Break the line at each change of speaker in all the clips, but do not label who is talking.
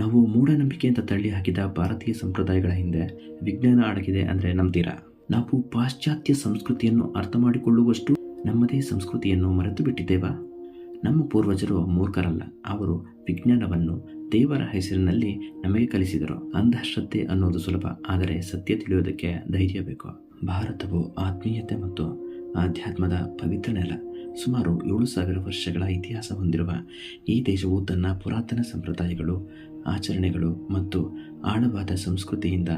ನಾವು ಮೂಢನಂಬಿಕೆ ಅಂತ ತಳ್ಳಿ ಹಾಕಿದ ಭಾರತೀಯ ಸಂಪ್ರದಾಯಗಳ ಹಿಂದೆ ವಿಜ್ಞಾನ ಅಡಗಿದೆ ಅಂದರೆ ನಂಬ್ತೀರಾ? ನಾವು ಪಾಶ್ಚಾತ್ಯ ಸಂಸ್ಕೃತಿಯನ್ನು ಅರ್ಥ ಮಾಡಿಕೊಳ್ಳುವಷ್ಟು ನಮ್ಮದೇ ಸಂಸ್ಕೃತಿಯನ್ನು ಮರೆತು ಬಿಟ್ಟಿದ್ದೇವಾ ನಮ್ಮ ಪೂರ್ವಜರು ಮೂರ್ಖರಲ್ಲ. ಅವರು ವಿಜ್ಞಾನವನ್ನು ದೇವರ ಹೆಸರಿನಲ್ಲಿ ನಮಗೆ ಕಲಿಸಿದರು. ಅಂಧಶ್ರದ್ಧೆ ಅನ್ನೋದು ಸುಲಭ, ಆದರೆ ಸತ್ಯ ತಿಳಿಯೋದಕ್ಕೆ ಧೈರ್ಯ ಬೇಕು. ಭಾರತವು ಆತ್ಮೀಯತೆ ಮತ್ತು ಆಧ್ಯಾತ್ಮದ ಪವಿತ್ರ ನೆಲ. ಸುಮಾರು ಏಳು ಸಾವಿರ ವರ್ಷಗಳ ಇತಿಹಾಸ ಹೊಂದಿರುವ ಈ ದೇಶವು ತನ್ನ ಪುರಾತನ ಸಂಪ್ರದಾಯಗಳು ಆಚರಣೆಗಳು ಮತ್ತು ಆಳವಾದ ಸಂಸ್ಕೃತಿಯಿಂದ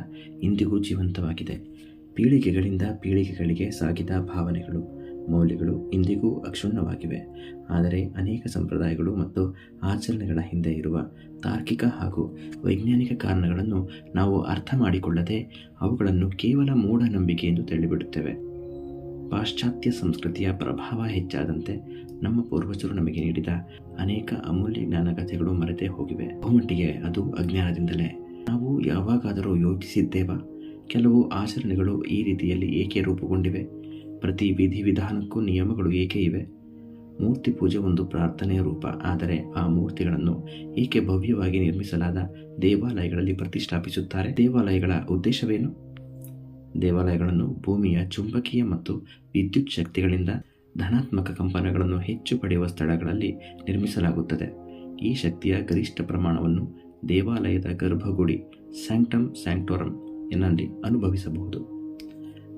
ಇಂದಿಗೂ ಜೀವಂತವಾಗಿದೆ. ಪೀಳಿಗೆಗಳಿಂದ ಪೀಳಿಗೆಗಳಿಗೆ ಸಾಗಿದ ಭಾವನೆಗಳು, ಮೌಲ್ಯಗಳು ಇಂದಿಗೂ ಅಕ್ಷುಣ್ಣವಾಗಿವೆ. ಆದರೆ ಅನೇಕ ಸಂಪ್ರದಾಯಗಳು ಮತ್ತು ಆಚರಣೆಗಳ ಹಿಂದೆ ಇರುವ ತಾರ್ಕಿಕ ಹಾಗೂ ವೈಜ್ಞಾನಿಕ ಕಾರಣಗಳನ್ನು ನಾವು ಅರ್ಥ ಮಾಡಿಕೊಳ್ಳದೆ ಅವುಗಳನ್ನು ಕೇವಲ ಮೂಢನಂಬಿಕೆ ಎಂದು ತಿಳಿಬಿಡುತ್ತೇವೆ ಪಾಶ್ಚಾತ್ಯ ಸಂಸ್ಕೃತಿಯ ಪ್ರಭಾವ ಹೆಚ್ಚಾದಂತೆ ನಮ್ಮ ಪೂರ್ವಜರು ನಮಗೆ ನೀಡಿದ ಅನೇಕ ಅಮೂಲ್ಯ ಜ್ಞಾನ ಕಥೆಗಳು ಮರೆತೇ ಹೋಗಿವೆ. ಬಹುಮಟ್ಟಿಗೆ ಅದು ಅಜ್ಞಾನದಿಂದಲೇ. ನಾವು ಯಾವಾಗಾದರೂ ಯೋಚಿಸಿದ್ದೇವಾ? ಕೆಲವು ಆಚರಣೆಗಳು ಈ ರೀತಿಯಲ್ಲಿ ಏಕೆ ರೂಪುಗೊಂಡಿವೆ? ಪ್ರತಿ ವಿಧಿ ವಿಧಾನಕ್ಕೂ ನಿಯಮಗಳು ಏಕೆ ಇವೆ? ಮೂರ್ತಿ ಪೂಜೆ ಒಂದು ಪ್ರಾರ್ಥನೆಯ ರೂಪ, ಆದರೆ ಆ ಮೂರ್ತಿಗಳನ್ನು ಏಕೆ ಭವ್ಯವಾಗಿ ನಿರ್ಮಿಸಲಾದ ದೇವಾಲಯಗಳಲ್ಲಿ ಪ್ರತಿಷ್ಠಾಪಿಸುತ್ತಾರೆ? ದೇವಾಲಯಗಳ ಉದ್ದೇಶವೇನು? ದೇವಾಲಯಗಳನ್ನು ಭೂಮಿಯ ಚುಂಬಕೀಯ ಮತ್ತು ವಿದ್ಯುತ್ ಶಕ್ತಿಗಳಿಂದ ಧನಾತ್ಮಕ ಕಂಪನಗಳನ್ನು ಹೆಚ್ಚು ಪಡೆಯುವ ಸ್ಥಳಗಳಲ್ಲಿ ನಿರ್ಮಿಸಲಾಗುತ್ತದೆ. ಈ ಶಕ್ತಿಯ ಗರಿಷ್ಠ ಪ್ರಮಾಣವನ್ನು ದೇವಾಲಯದ ಗರ್ಭಗುಡಿ ಸ್ಯಾಂಕ್ಟಮ್ ಸ್ಯಾಂಕ್ಟೋರಮ್ ಎನ್ನಲ್ಲಿ ಅನುಭವಿಸಬಹುದು.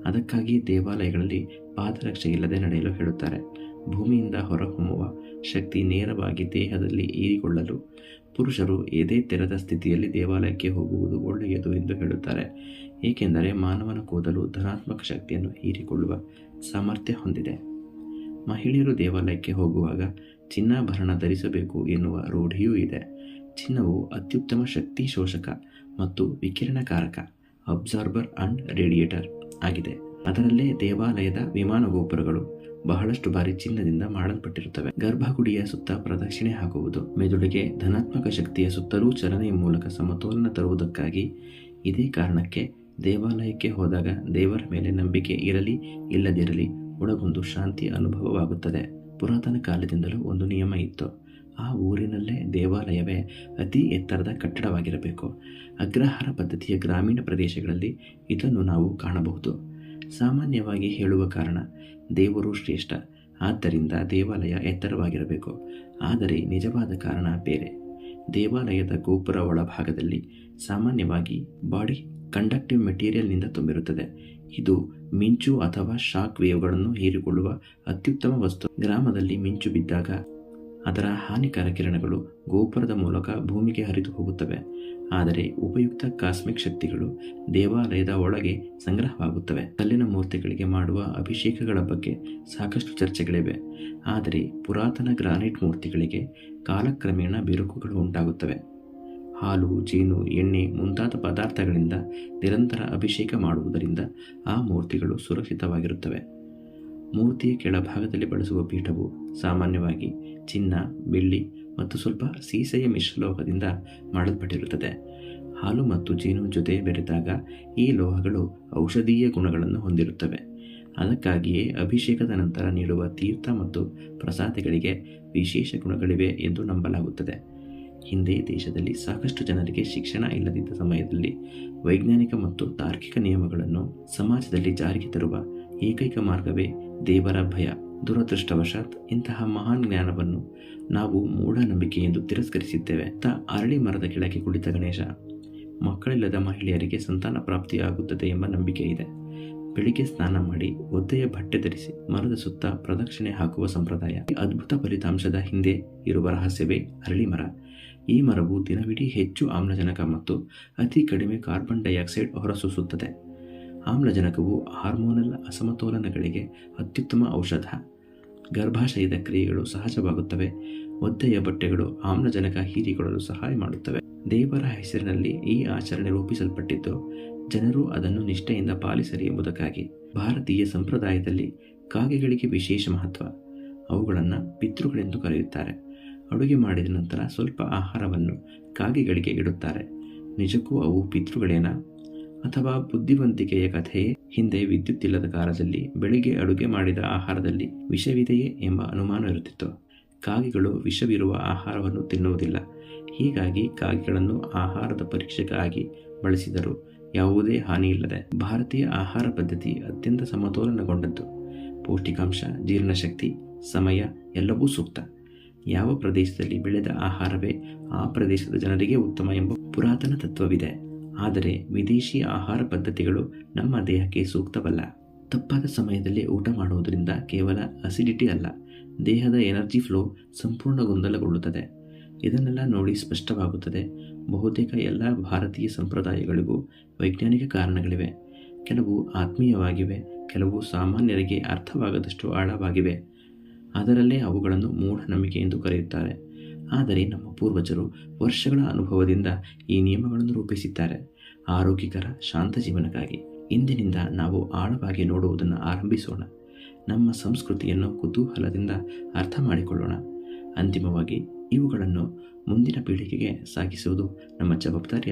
ಅದಕ್ಕಾಗಿ ದೇವಾಲಯಗಳಲ್ಲಿ ಪಾದರಕ್ಷೆ ಇಲ್ಲದೆ ನಡೆಯಲು ಹೇಳುತ್ತಾರೆ. ಭೂಮಿಯಿಂದ ಹೊರಹೊಮ್ಮುವ ಶಕ್ತಿ ನೇರವಾಗಿ ದೇಹದಲ್ಲಿ ಹೀರಿಕೊಳ್ಳಲು ಪುರುಷರು ಎದೆ ತೆರೆದ ಸ್ಥಿತಿಯಲ್ಲಿ ದೇವಾಲಯಕ್ಕೆ ಹೋಗುವುದು ಒಳ್ಳೆಯದು ಎಂದು ಹೇಳುತ್ತಾರೆ. ಏಕೆಂದರೆ ಮಾನವನ ಕೂದಲು ಧನಾತ್ಮಕ ಶಕ್ತಿಯನ್ನು ಹೀರಿಕೊಳ್ಳುವ ಸಾಮರ್ಥ್ಯ ಹೊಂದಿದೆ. ಮಹಿಳೆಯರು ದೇವಾಲಯಕ್ಕೆ ಹೋಗುವಾಗ ಚಿನ್ನಾಭರಣ ಧರಿಸಬೇಕು ಎನ್ನುವ ರೂಢಿಯೂ ಇದೆ. ಚಿನ್ನವು ಅತ್ಯುತ್ತಮ ಶಕ್ತಿ ಶೋಷಕ ಮತ್ತು ವಿಕಿರಣಕಾರಕ, ಅಬ್ಸಾರ್ಬರ್ ಅಂಡ್ ರೇಡಿಯೇಟರ್ ಆಗಿದೆ. ಅದರಲ್ಲೇ ದೇವಾಲಯದ ವಿಮಾನ ಗೋಪುರಗಳು ಬಹಳಷ್ಟು ಬಾರಿ ಚಿನ್ನದಿಂದ ಮಾಡಲ್ಪಟ್ಟಿರುತ್ತವೆ. ಗರ್ಭಗುಡಿಯ ಸುತ್ತ ಪ್ರದಕ್ಷಿಣೆ ಹಾಕುವುದು, ಮೆದುಳಿಗೆ ಧನಾತ್ಮಕ ಶಕ್ತಿಯ ಸುತ್ತಲೂ ಚಲನೆಯ ಮೂಲಕ ಸಮತೋಲನ ತರುವುದಕ್ಕಾಗಿ ಇದೇ ಕಾರಣಕ್ಕೆ ದೇವಾಲಯಕ್ಕೆ ಹೋದಾಗ ದೇವರ ಮೇಲೆ ನಂಬಿಕೆ ಇರಲಿ, ಇಲ್ಲದಿರಲಿ ಒಳಗೊಂದು ಶಾಂತಿ ಅನುಭವವಾಗುತ್ತದೆ. ಪುರಾತನ ಕಾಲದಿಂದಲೂ ಒಂದು ನಿಯಮ ಇತ್ತು. ಆ ಊರಿನಲ್ಲೇ ದೇವಾಲಯವೇ ಅತಿ ಎತ್ತರದ ಕಟ್ಟಡವಾಗಿರಬೇಕು. ಅಗ್ರಹಾರ ಪದ್ಧತಿಯ ಗ್ರಾಮೀಣ ಪ್ರದೇಶಗಳಲ್ಲಿ ಇದನ್ನು ನಾವು ಕಾಣಬಹುದು. ಸಾಮಾನ್ಯವಾಗಿ ಹೇಳುವ ಕಾರಣ, ದೇವರು ಶ್ರೇಷ್ಠ, ಆದ್ದರಿಂದ ದೇವಾಲಯ ಎತ್ತರವಾಗಿರಬೇಕು. ಆದರೆ ನಿಜವಾದ ಕಾರಣ ಬೇರೆ. ದೇವಾಲಯದ ಗೋಪುರ ಒಳಭಾಗದಲ್ಲಿ ಸಾಮಾನ್ಯವಾಗಿ ಬಾಡಿ ಕಂಡಕ್ಟಿವ್ ಮೆಟೀರಿಯಲ್ನಿಂದ ತುಂಬಿರುತ್ತದೆ. ಇದು ಮಿಂಚು ಅಥವಾ ಶಾಕ್ ವೇವ್ಗಳನ್ನು ಹೀರಿಕೊಳ್ಳುವ ಅತ್ಯುತ್ತಮ ವಸ್ತು. ಗ್ರಾಮದಲ್ಲಿ ಮಿಂಚು ಬಿದ್ದಾಗ ಅದರ ಹಾನಿಕರ ಕಿರಣಗಳು ಗೋಪುರದ ಮೂಲಕ ಭೂಮಿಗೆ ಹರಿದು ಹೋಗುತ್ತವೆ. ಆದರೆ ಉಪಯುಕ್ತ ಕಾಸ್ಮಿಕ್ ಶಕ್ತಿಗಳು ದೇವಾಲಯದ ಒಳಗೆ ಸಂಗ್ರಹವಾಗುತ್ತವೆ. ಕಲ್ಲಿನ ಮೂರ್ತಿಗಳಿಗೆ ಮಾಡುವ ಅಭಿಷೇಕಗಳ ಬಗ್ಗೆ ಸಾಕಷ್ಟು ಚರ್ಚೆಗಳಿವೆ. ಆದರೆ ಪುರಾತನ ಗ್ರಾನೈಟ್ ಮೂರ್ತಿಗಳಿಗೆ ಕಾಲಕ್ರಮೇಣ ಬಿರುಕುಗಳು ಉಂಟಾಗುತ್ತವೆ. ಹಾಲು, ಜೇನು, ಎಣ್ಣೆ ಮುಂತಾದ ಪದಾರ್ಥಗಳಿಂದ ನಿರಂತರ ಅಭಿಷೇಕ ಮಾಡುವುದರಿಂದ ಆ ಮೂರ್ತಿಗಳು ಸುರಕ್ಷಿತವಾಗಿರುತ್ತವೆ. ಮೂರ್ತಿಯ ಕೆಳಭಾಗದಲ್ಲಿ ಬಳಸುವ ಪೀಠವು ಸಾಮಾನ್ಯವಾಗಿ ಚಿನ್ನ, ಬೆಳ್ಳಿ ಮತ್ತು ಸ್ವಲ್ಪ ಸೀಸೆಯ ಮಿಶ್ರಲೋಹದಿಂದ ಮಾಡಲ್ಪಟ್ಟಿರುತ್ತದೆ. ಹಾಲು ಮತ್ತು ಜೇನು ಜೊತೆ ಬೆರೆದಾಗ ಈ ಲೋಹಗಳು ಔಷಧೀಯ ಗುಣಗಳನ್ನು ಹೊಂದಿರುತ್ತವೆ. ಅದಕ್ಕಾಗಿಯೇ ಅಭಿಷೇಕದ ನಂತರ ನೀಡುವ ತೀರ್ಥ ಮತ್ತು ಪ್ರಸಾದಗಳಿಗೆ ವಿಶೇಷ ಗುಣಗಳಿವೆ ಎಂದು ನಂಬಲಾಗುತ್ತದೆ. ಹಿಂದೆ ದೇಶದಲ್ಲಿ ಸಾಕಷ್ಟು ಜನರಿಗೆ ಶಿಕ್ಷಣ ಇಲ್ಲದಿದ್ದ ಸಮಯದಲ್ಲಿ ವೈಜ್ಞಾನಿಕ ಮತ್ತು ತಾರ್ಕಿಕ ನಿಯಮಗಳನ್ನು ಸಮಾಜದಲ್ಲಿ ಜಾರಿಗೆ ತರುವ ಏಕೈಕ ಮಾರ್ಗವೇ ದೇವರ ಭಯ. ದುರದೃಷ್ಟವಶಾತ್ ಇಂತಹ ಮಹಾನ್ ಜ್ಞಾನವನ್ನು ನಾವು ಮೂಢನಂಬಿಕೆ ಎಂದು ತಿರಸ್ಕರಿಸಿದ್ದೇವೆ. ತ ಅರಳಿ ಮರದ ಕೆಳಗೆ ಕುಳಿತ ಗಣೇಶ, ಮಕ್ಕಳಿಲ್ಲದ ಮಹಿಳೆಯರಿಗೆ ಸಂತಾನ ಪ್ರಾಪ್ತಿಯಾಗುತ್ತದೆ ಎಂಬ ನಂಬಿಕೆ ಇದೆ. ಬೆಳಿಗ್ಗೆ ಸ್ನಾನ ಮಾಡಿ ಒದ್ದೆಯ ಬಟ್ಟೆ ಧರಿಸಿ ಮರದ ಸುತ್ತ ಪ್ರದಕ್ಷಿಣೆ ಹಾಕುವ ಸಂಪ್ರದಾಯ. ಈ ಅದ್ಭುತ ಫಲಿತಾಂಶದ ಹಿಂದೆ ಇರುವ ರಹಸ್ಯವೇ ಅರಳಿ ಮರ. ಈ ಮರವು ದಿನವಿಡೀ ಹೆಚ್ಚು ಆಮ್ಲಜನಕ ಮತ್ತು ಅತಿ ಕಡಿಮೆ ಕಾರ್ಬನ್ ಡೈಆಕ್ಸೈಡ್ ಹೊರಸೂಸುತ್ತದೆ. ಆಮ್ಲಜನಕವು ಹಾರ್ಮೋನಲ್ ಅಸಮತೋಲನಗಳಿಗೆ ಅತ್ಯುತ್ತಮ ಔಷಧ. ಗರ್ಭಾಶಯದ ಕ್ರಿಯೆಗಳು ಸಹಜವಾಗುತ್ತವೆ. ಒದ್ದೆಯ ಬಟ್ಟೆಗಳು ಆಮ್ಲಜನಕ ಹೀರಿಕೊಳ್ಳಲು ಸಹಾಯ ಮಾಡುತ್ತವೆ. ದೇವರ ಹೆಸರಿನಲ್ಲಿ ಈ ಆಚರಣೆ ರೂಪಿಸಲ್ಪಟ್ಟಿದ್ದು, ಜನರು ಅದನ್ನು ನಿಷ್ಠೆಯಿಂದ ಪಾಲಿಸಲಿ ಎಂಬುದಕ್ಕಾಗಿ. ಭಾರತೀಯ ಸಂಪ್ರದಾಯದಲ್ಲಿ ಕಾಗೆಗಳಿಗೆ ವಿಶೇಷ ಮಹತ್ವ. ಅವುಗಳನ್ನು ಪಿತೃಗಳೆಂದು ಕರೆಯುತ್ತಾರೆ. ಅಡುಗೆ ಮಾಡಿದ ನಂತರ ಸ್ವಲ್ಪ ಆಹಾರವನ್ನು ಕಾಗೆಗಳಿಗೆ ಇಡುತ್ತಾರೆ. ನಿಜಕ್ಕೂ ಅವು ಪಿತೃಗಳೇನಾ? ಅಥವಾ ಬುದ್ಧಿವಂತಿಕೆಯ ಕಥೆಯೇ? ಹಿಂದೆ ವಿದ್ಯುತ್ ಇಲ್ಲದ ಕಾಲದಲ್ಲಿ ಬೆಳಿಗ್ಗೆ ಅಡುಗೆ ಮಾಡಿದ ಆಹಾರದಲ್ಲಿ ವಿಷವಿದೆಯೇ ಎಂಬ ಅನುಮಾನ ಇರುತ್ತಿತ್ತು. ಕಾಗೆಗಳು ವಿಷವಿರುವ ಆಹಾರವನ್ನು ತಿನ್ನುವುದಿಲ್ಲ. ಹೀಗಾಗಿ ಕಾಗೆಗಳನ್ನು ಆಹಾರದ ಪರೀಕ್ಷೆಗಾಗಿ ಬಳಸಿದರು. ಯಾವುದೇ ಹಾನಿಯಿಲ್ಲದೆ ಭಾರತೀಯ ಆಹಾರ ಪದ್ಧತಿ ಅತ್ಯಂತ ಸಮತೋಲನಗೊಂಡದ್ದು. ಪೌಷ್ಟಿಕಾಂಶ, ಜೀರ್ಣಶಕ್ತಿ, ಸಮಯ ಎಲ್ಲವೂ ಸೂಕ್ತ. ಯಾವ ಪ್ರದೇಶದಲ್ಲಿ ಬೆಳೆದ ಆಹಾರವೇ ಆ ಪ್ರದೇಶದ ಜನರಿಗೆ ಉತ್ತಮ ಎಂಬ ಪುರಾತನ ತತ್ವವಿದೆ. ಆದರೆ ವಿದೇಶಿ ಆಹಾರ ಪದ್ಧತಿಗಳು ನಮ್ಮ ದೇಹಕ್ಕೆ ಸೂಕ್ತವಲ್ಲ. ತಪ್ಪಾದ ಸಮಯದಲ್ಲಿ ಊಟ ಮಾಡುವುದರಿಂದ ಕೇವಲ ಅಸಿಡಿಟಿ ಅಲ್ಲ, ದೇಹದ ಎನರ್ಜಿ ಫ್ಲೋ ಸಂಪೂರ್ಣ ಗೊಂದಲಗೊಳ್ಳುತ್ತದೆ. ಇದನ್ನೆಲ್ಲ ನೋಡಿ ಸ್ಪಷ್ಟವಾಗುತ್ತದೆ. ಬಹುತೇಕ ಎಲ್ಲ ಭಾರತೀಯ ಸಂಪ್ರದಾಯಗಳಿಗೂ ವೈಜ್ಞಾನಿಕ ಕಾರಣಗಳಿವೆ. ಕೆಲವು ಆತ್ಮೀಯವಾಗಿವೆ, ಕೆಲವು ಸಾಮಾನ್ಯರಿಗೆ ಅರ್ಥವಾಗದಷ್ಟು ಆಳವಾಗಿವೆ. ಅದರಲ್ಲೇ ಅವುಗಳನ್ನು ಮೂಢನಂಬಿಕೆ ಎಂದು ಕರೆಯುತ್ತಾರೆ. ಆದರೆ ನಮ್ಮ ಪೂರ್ವಜರು ವರ್ಷಗಳ ಅನುಭವದಿಂದ ಈ ನಿಯಮಗಳನ್ನು ರೂಪಿಸಿದ್ದಾರೆ. ಆರೋಗ್ಯಕರ, ಶಾಂತ ಜೀವನಕ್ಕಾಗಿ ಇಂದಿನಿಂದ ನಾವು ಆಳವಾಗಿ ನೋಡುವುದನ್ನು ಆರಂಭಿಸೋಣ. ನಮ್ಮ ಸಂಸ್ಕೃತಿಯನ್ನು ಕುತೂಹಲದಿಂದ ಅರ್ಥ ಮಾಡಿಕೊಳ್ಳೋಣ. ಅಂತಿಮವಾಗಿ ಇವುಗಳನ್ನು ಮುಂದಿನ ಪೀಳಿಗೆಗೆ ಸಾಗಿಸುವುದು ನಮ್ಮ ಜವಾಬ್ದಾರಿ